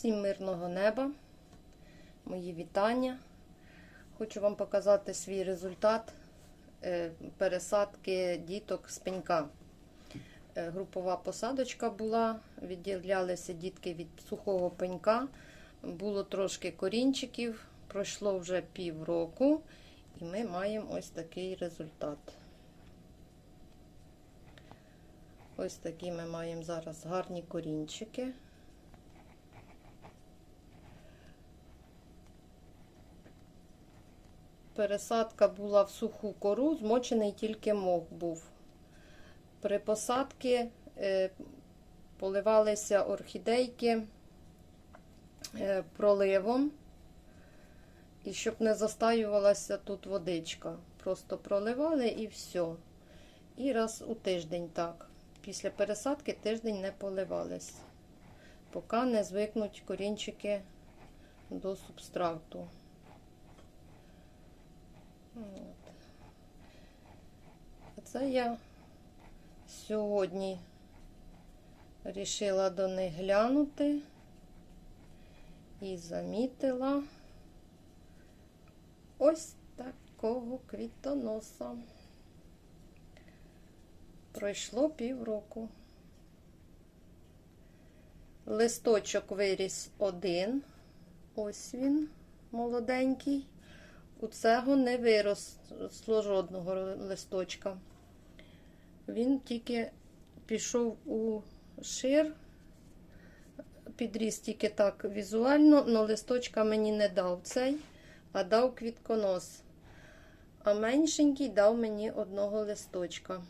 Всім мирного неба, мої вітання. Хочу вам показати свій результат е, пересадки діток з пенька. Е, Групова посадочка була, відділялися дітки від сухого пенька. Було трошки корінчиків, пройшло вже півроку, і ми маємо ось такий результат. Ось такі ми маємо зараз гарні корінчики. Пересадка була в суху кору, змочений тільки мох був. При посадці е, поливалися орхідейки е, проливом, і щоб не застаювалася тут водичка. Просто проливали і все. І раз у тиждень так. Після пересадки тиждень не поливались, поки не звикнуть корінчики до субстрату. От. Це я сьогодні вирішила до них глянути і замітила ось такого квітоноса. Пройшло півроку. Листочок виріс один. Ось він, молоденький. У цього не виросло жодного листочка. Він тільки пішов у шир, підріс тільки так візуально, але листочка мені не дав цей, а дав квітконос. А меншенький дав мені одного листочка.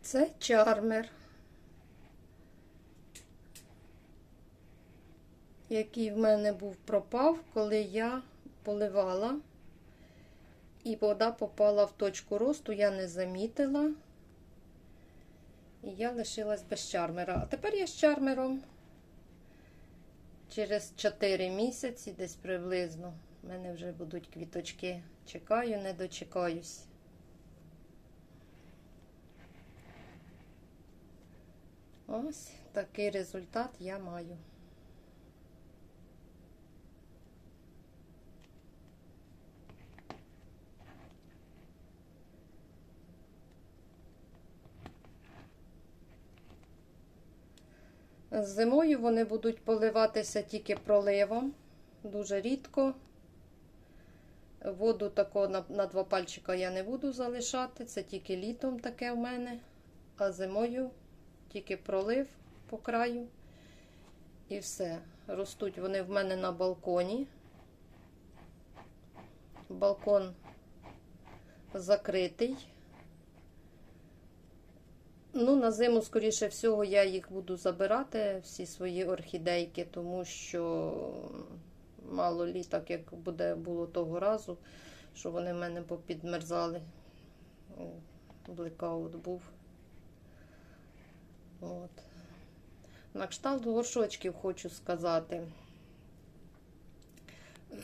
Це чармер, який в мене був пропав, коли я поливала, і вода попала в точку росту, я не замітила. І я лишилась без чармера. А тепер я з чармером через 4 місяці, десь приблизно, в мене вже будуть квіточки. Чекаю, не дочекаюсь. Ось такий результат я маю. Зимою вони будуть поливатися тільки проливом, дуже рідко. Воду тако на, на два пальчика я не буду залишати, це тільки літом таке в мене, а зимою тільки пролив по краю. І все. Ростуть вони в мене на балконі. Балкон закритий. Ну, на зиму, скоріше всього, я їх буду забирати, всі свої орхідейки, тому що мало лі, так як буде було того разу, що вони в мене попідмерзали. Блекаут був. От. На кшталт горшочків хочу сказати.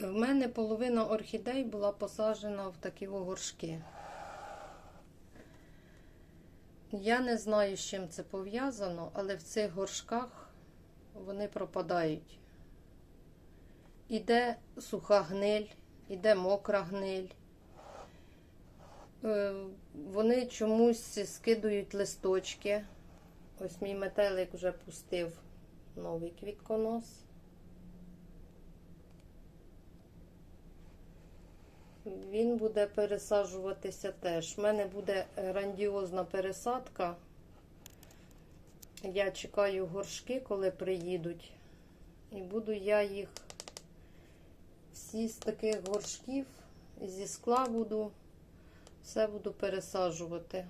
В мене половина орхідей була посаджена в такі горшки. Я не знаю, з чим це пов'язано, але в цих горшках вони пропадають. Іде суха гниль, іде мокра гниль. Е, Вони чомусь скидують листочки. Ось мій метелик вже пустив новий квітконос. Він буде пересаджуватися теж. У мене буде грандіозна пересадка. Я чекаю горшки, коли приїдуть. І буду я їх всі з таких горшків, зі скла буду, все буду пересаджувати.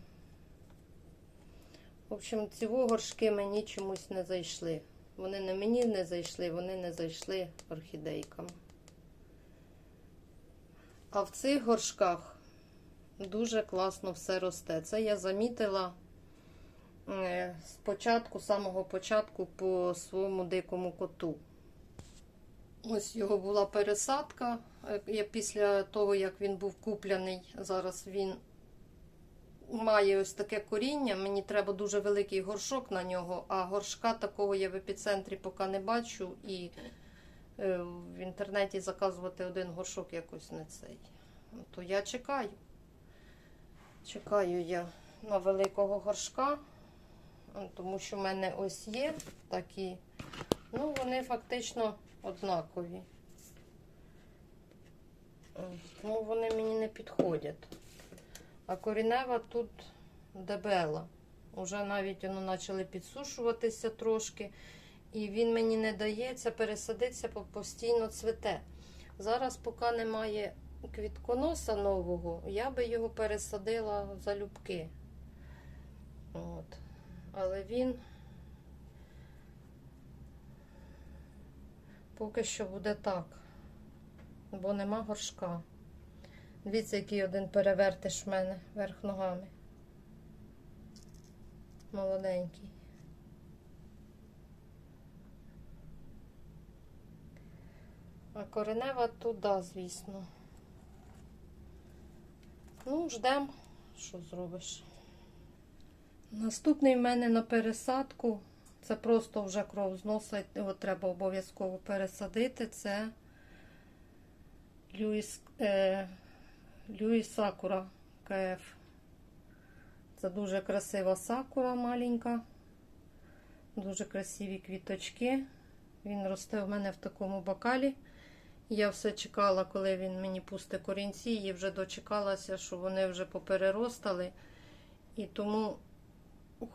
В общем, ці горшки мені чомусь не зайшли. Вони не мені не зайшли, вони не зайшли орхідейкам. А в цих горшках дуже класно все росте. Це я замітила спочатку, з самого початку по своєму дикому коту. Ось його була пересадка. Я Після того, як він був куплений, зараз він має ось таке коріння. Мені треба дуже великий горшок на нього, а горшка такого я в епіцентрі поки не бачу. І е, в інтернеті заказувати один горшок якось не цей. То я чекаю. Чекаю я на великого горшка, тому що в мене ось є такі. Ну, вони фактично однакові. Тому вони мені не підходять. А корінева тут дебела. Уже навіть воно почали підсушуватися трошки. І він мені не дається пересадитися, бо постійно цвете. Зараз, поки немає квітконоса нового, я би його пересадила залюбки. От. Але він поки що буде так, бо нема горшка. Дивіться, який один перевертиш в мене верх ногами. Молоденький. А коренева туди, звісно. Ну, ждемо, що зробиш. Наступний в мене на пересадку. Це просто вже кров з носа, його треба обов'язково пересадити. Це Люїс, е, Люїс Сакура КФ. Це дуже красива сакура маленька. Дуже красиві квіточки. Він росте в мене в такому бокалі. Я все чекала, коли він мені пусте корінці, і вже дочекалася, що вони вже попереростали. І тому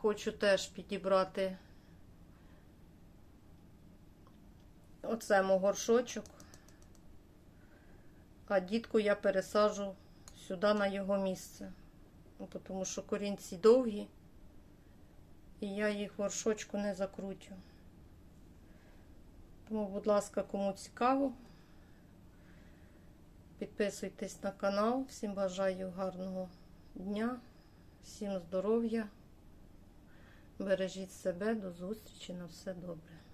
хочу теж підібрати оце горшочок. А дітку я пересаджу сюди на його місце. Ну, Тому що корінці довгі, і я їх горшочку не закрутю. Тому, будь ласка, кому цікаво, підписуйтесь на канал. Всім бажаю гарного дня, всім здоров'я. Бережіть себе, до зустрічі, на все добре.